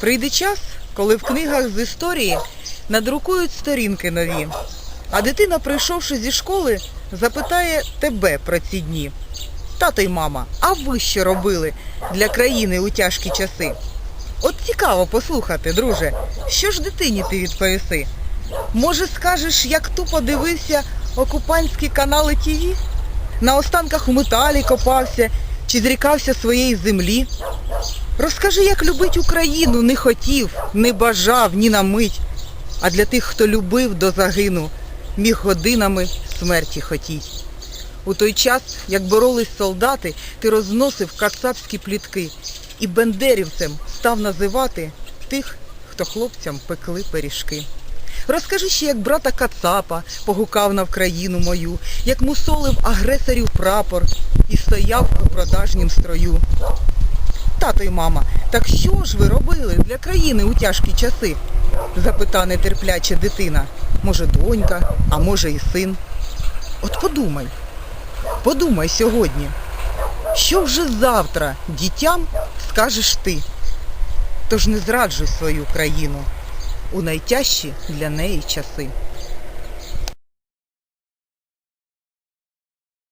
Прийде час, коли в книгах з історії надрукують сторінки нові, а дитина, прийшовши зі школи, запитає тебе про ці дні. Тато й мама, а ви що робили для країни у тяжкі часи? От цікаво послухати, друже, що ж дитині ти відповіси? Може, скажеш, як тупо дивився окупантські канали ТІВІ? На останках у металі копався чи зрікався своєї землі? Розкажи, як любить Україну не хотів, не бажав ні на мить. А для тих, хто любив до загину, міг годинами смерті хотіть. У той час, як боролись солдати, ти розносив кацапські плітки і бендерівцем став називати тих, хто хлопцям пекли пиріжки. Розкажи ще, як брата Кацапа погукав на Вкраїну мою, як мусолив агресорів прапор і стояв у продажнім строю. Тато й мама, так що ж ви робили для країни у тяжкі часи? запита нетерпляче дитина. Може, донька, а може і син. От подумай, подумай сьогодні, що вже завтра дітям скажеш ти? Тож не зраджуй свою країну у найтяжчі для неї часи.